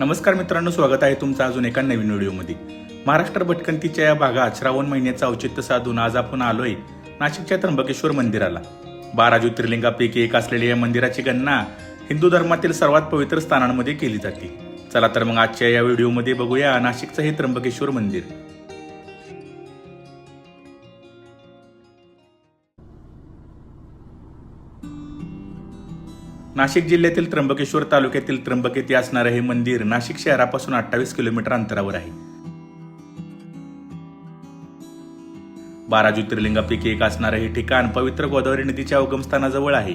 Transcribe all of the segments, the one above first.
नमस्कार मित्रांनो स्वागत आहे तुमचं अजून एका नवीन व्हिडिओमध्ये. महाराष्ट्र भटकंतीच्या या भागात श्रावण महिन्याचं औचित्य साधून आज आपण आलोय नाशिकच्या त्र्यंबकेश्वर मंदिराला. बारा ज्योतिर्लिंगापैकी एक असलेल्या या मंदिराची गणना हिंदू धर्मातील सर्वात पवित्र स्थानांमध्ये केली जाते. चला तर मग आजच्या या व्हिडिओमध्ये बघूया नाशिकचं हे त्र्यंबकेश्वर मंदिर. नाशिक जिल्ह्यातील त्र्यंबकेश्वर तालुक्यातील त्र्यंबक येथे हे मंदिर नाशिक शहरापासून अठ्ठावीस किलोमीटर अंतरावर आहे. बारा ज्योतिर्लिंगापैकी एक असणारं हे ठिकाण पवित्र गोदावरी नदीच्या उगमस्थानाजवळ आहे.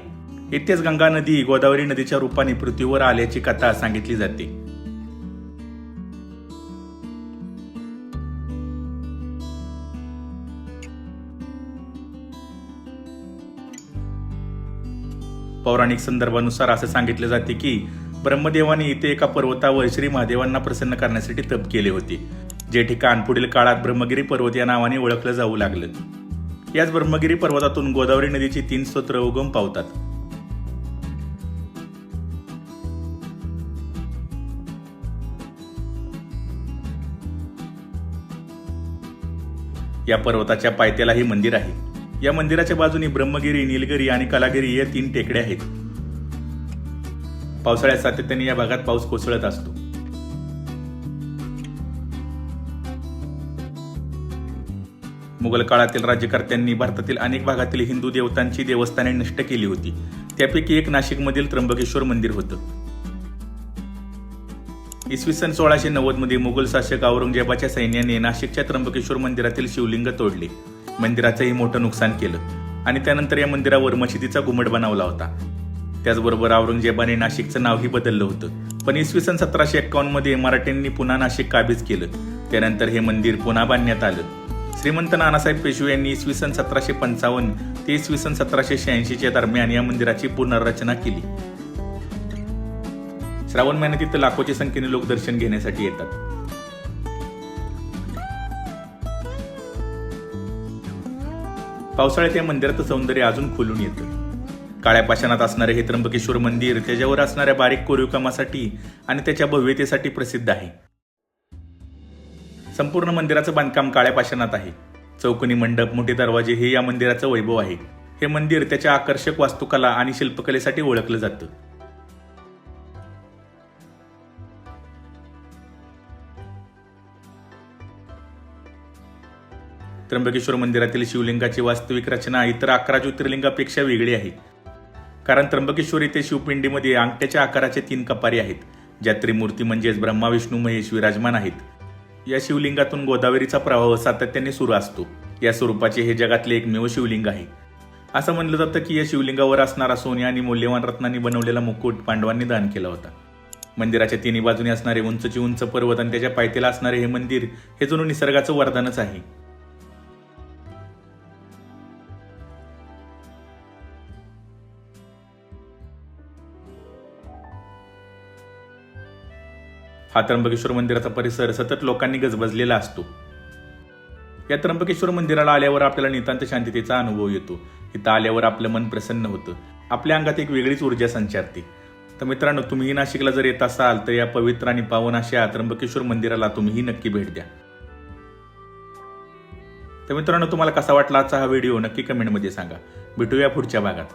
येथेच गंगा नदी गोदावरी नदीच्या रूपाने पृथ्वीवर आल्याची कथा सांगितली जाते. पौराणिक संदर्भानुसार असे सांगितले जाते की ब्रह्मदेवाने इथे एका पर्वतावर श्री महादेवांना प्रसन्न करण्यासाठी तप केले होते जे ठिकाण पुढील काळात ब्रह्मगिरी पर्वत या नावाने ओळखलं जाऊ लागलं. याच ब्रह्मगिरी पर्वतातून गोदावरी नदीची तीन स्तोत्र उगम पावतात. या पर्वताच्या पायथ्याला हे मंदिर आहे. या मंदिराच्या बाजूने ब्रह्मगिरी निलगिरी आणि कलागिरी या तीन टेकड्या आहेत. पावसाळ्यात सातत्याने या भागात पाऊस कोसळत असतो. मुघल काळातील राज्यकर्त्यांनी भारतातील अनेक भागातील हिंदू देवतांची देवस्थाने नष्ट केली होती. त्यापैकी एक नाशिकमधील त्र्यंबकेश्वर मंदिर होतं. इसवी सन सोळाशे नव्वदमध्ये मुघल शासक औरंगजेबाच्या सैन्याने नाशिकच्या त्र्यंबकेश्वर मंदिरातील शिवलिंग तोडले. मंदिराचंही मोठं नुकसान केलं. आणि त्यानंतर या मंदिरावर मशिदीचा घुमट बनवला होता. त्याचबरोबर औरंगजेबाने नाशिकचं नावही बदललं होतं. पण इसवी सन सतराशे एक्कावन्नमध्ये मराठ्यांनी पुन्हा नाशिक काबीज केलं? त्यानंतर हे मंदिर पुन्हा बांधण्यात आलं. श्रीमंत नानासाहेब पेशवे यांनी इसवी सन सतराशे पंचावन्न ते इसवी सन सतराशे शहाऐंशीच्या दरम्यान या मंदिराची पुनर्रचना केली. श्रावण महिन्यात इथं लाखोच्या संख्येने लोक दर्शन घेण्यासाठी येतात. पावसाळ्यात या मंदिराचं सौंदर्य अजून खुलून येतं. काळ्या पाषाणात असणारे हे त्र्यंबकेश्वर मंदिर त्याच्यावर असणाऱ्या बारीक कोरीवकामासाठी आणि त्याच्या भव्यतेसाठी प्रसिद्ध आहे. संपूर्ण मंदिराचं बांधकाम काळ्या पाषाणात आहे. चौकोनी मंडप मोठे दरवाजे हे या मंदिराचं वैभव आहे. हे मंदिर त्याच्या आकर्षक वास्तुकला आणि शिल्पकलेसाठी ओळखलं जातं. त्र्यंबकेश्वर मंदिरातील शिवलिंगाची वास्तविक रचना इतर अकरा ज्योतिर्लिंगापेक्षा वेगळी आहे. कारण त्र्यंबकेश्वर येथे शिवपिंडीमध्ये अंगठ्याच्या आकाराचे तीन कपारी आहेत ज्या त्रिमूर्ती म्हणजेच ब्रह्मा विष्णू महेश विराजमान आहेत. या शिवलिंगातून गोदावरीचा प्रवाह सातत्याने सुरू असतो. या स्वरूपाचे हे जगातले एकमेव शिवलिंग आहे. असं म्हणलं जातं की या शिवलिंगावर असणारा सोन्या आणि मौल्यवान रत्नांनी बनवलेला मुकुट पांडवांनी दान केला होता. मंदिराच्या तिन्ही बाजूने असणारे उंचची उंच पर्वत आणि त्याच्या पायथ्याला असणारे हे मंदिर हे जणू निसर्गाचं वरदानच आहे. हा त्र्यंबकेश्वर मंदिराचा परिसर सतत लोकांनी गजबजलेला असतो. या त्र्यंबकेश्वर मंदिराला आल्यावर आपल्याला नितांत शांततेचा अनुभव येतो. इथं आल्यावर आपलं मन प्रसन्न होतं. आपल्या अंगात एक वेगळीच ऊर्जा संचारते. तर मित्रांनो तुम्हीही नाशिकला जर येत असाल तर या पवित्र आणि पावन अशा त्र्यंबकेश्वर मंदिराला तुम्हीही नक्की भेट द्या. तर मित्रांनो तुम्हाला कसा वाटला आजचा हा व्हिडिओ? नक्की कमेंटमध्ये सांगा. भेटूया पुढच्या भागात.